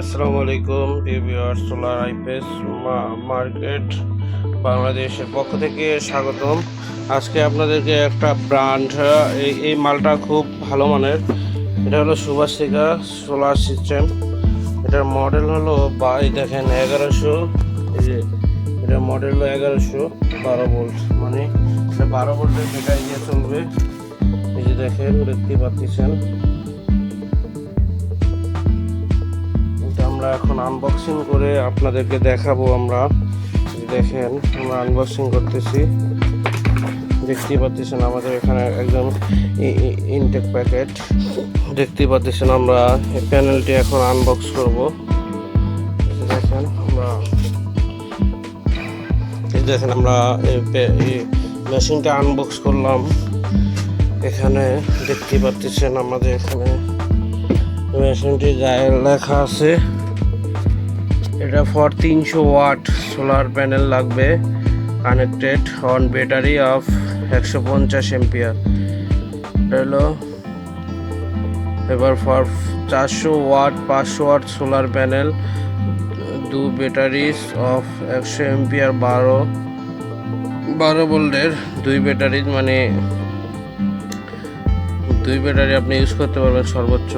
আসসালামু আলাইকুম viewer solar IPS market, বাংলাদেশের পক্ষ থেকে স্বাগতম। আজকে আপনাদেরকে একটা ব্র্যান্ড, এই এই মালটা খুব ভালো মানের। এটা হলো সুভাষিকা সোলার সিস্টেম। এটার মডেল হলো বা এই দেখেন, এগারোশো। এই যে এটার মডেল হলো এগারোশো বারো ভোল্ট। মানে এটা বারো ভোল্টের ব্যাটারি দিয়ে চলবে। এই যে দেখেন, দেখতে পাচ্ছেন। আমরা এখন আনবক্সিং করে আপনাদেরকে দেখাবো আমরা। দেখেন, আমরা আনবক্সিং করতেছি। দেখতেই পাচ্ছেন আমাদের এখানে একদম ইনটেক প্যাকেট দেখতেই পাচ্ছেন আমরা এই প্যানেলটি এখন আনবক্স করব। দেখেন, আমরা দেখেন আমরা এই মেশিনটা আনবক্স করলাম। এখানে দেখতেই পাচ্ছেন আমাদের এখানে মেশিনটি গায়ে লেখা আছে। এটা ফর তিনশো ওয়াট সোলার প্যানেল লাগবে কানেক্টেড অন ব্যাটারি অফ একশো পঞ্চাশ এম্পিয়ার এটা হলো, এবার ফর চারশো ওয়াট, পাঁচশো ওয়াট সোলার প্যানেল দু ব্যাটারিজ অফ একশো এম্পিয়ার বারো বারো ভোল্টের দুই ব্যাটারি মানে দুই ব্যাটারি আপনি ইউজ করতে পারবেন সর্বোচ্চ।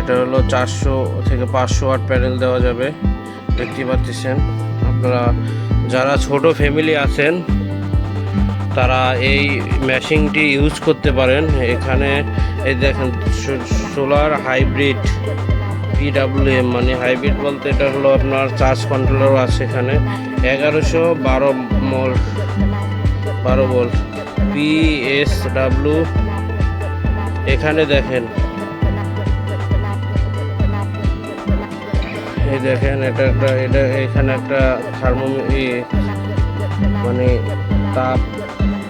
এটা হলো চারশো থেকে পাঁচশো ওয়াট প্যানেল দেওয়া যাবে। দেখতে পাচ্ছেন। আপনারা যারা ছোট ফ্যামিলি আছেন, তারা এই মেশিনটি ইউজ করতে পারেন। এখানে এই দেখেন সোলার হাইব্রিড পিডাব্লিউএম মানে হাইব্রিড বলতে এটা হলো আপনার চার্জ কন্ট্রোলারও আছে এখানে। এগারোশো বারো মোল বারো ভোল্ট পিএসডাব্লিউ এখানে দেখেন এই দেখেন এটা একটা, এটা এখানে একটা থার্মো মানে তাপ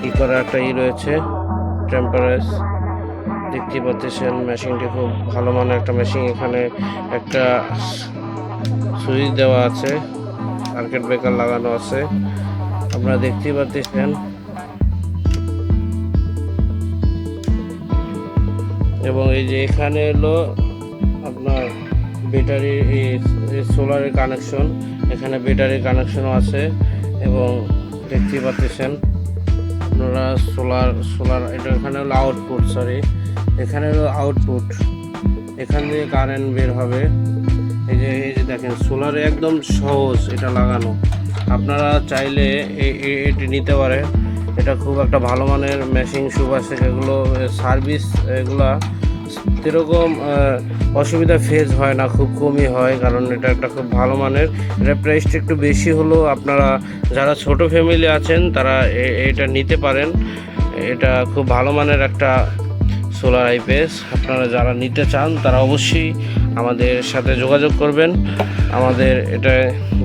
কি করা একটা ই রয়েছে টেম্পারেচ দেখতে পাচ্ছেন মেশিনটি খুব ভালো মানের একটা মেশিন, এখানে একটা সুইচ দেওয়া আছে সার্কিট ব্রেকার লাগানো আছে, আপনারা দেখতেই পাচ্ছেন। এবং এই যে এখানে এলো ব্যাটারি সোলারের কানেকশন এখানে ব্যাটারির কানেকশনও আছে এবং দেখতে পাচ্ছেন, আপনারা সোলার সোলার এটা এখানে হলো আউটপুট সরি এখানে হলো আউটপুট এখান থেকে কারেন্ট বের হবে। এই যে এই যে দেখেন সোলার একদম সহজ এটা লাগানো। আপনারা চাইলে এটি নিতে পারেন। এটা খুব একটা ভালো মানের মেশিন সুবাস এগুলো সার্ভিস এগুলা সেরকম অসুবিধা ফেস হয় না, খুব কমই হয়, কারণ এটা একটা খুব ভালো মানের। এটা প্রাইসটা একটু বেশি হলেও আপনারা, যারা ছোট ফ্যামিলি আছেন, তারা এটা নিতে পারেন। এটা খুব ভালো মানের একটা সোলার আইপিএস আপনারা যারা নিতে চান, তারা অবশ্যই আমাদের সাথে যোগাযোগ করবেন। আমাদের এটা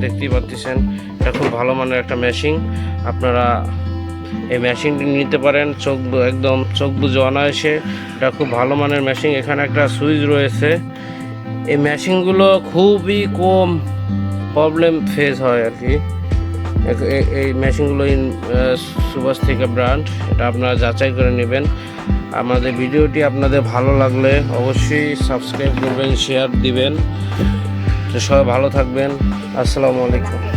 দেখতেই পাচ্ছেন, এটা খুব ভালো মানের একটা মেশিন আপনারা এই মেশিনটি নিতে পারেন। চোখ একদম চোখ বুঝে অনায়াসে। এটা খুব ভালো মানের মেশিন এখানে একটা সুইচ রয়েছে। এই মেশিনগুলো খুবই কম প্রবলেম ফেস হয় আর কি এই মেশিনগুলো ইন সুভাষ থেকে ব্র্যান্ড এটা আপনারা যাচাই করে নেবেন। আমাদের ভিডিওটি আপনাদের ভালো লাগলে অবশ্যই সাবস্ক্রাইব করবেন শেয়ার দিবেন। তো সবাই ভালো থাকবেন। আসসালামু আলাইকুম।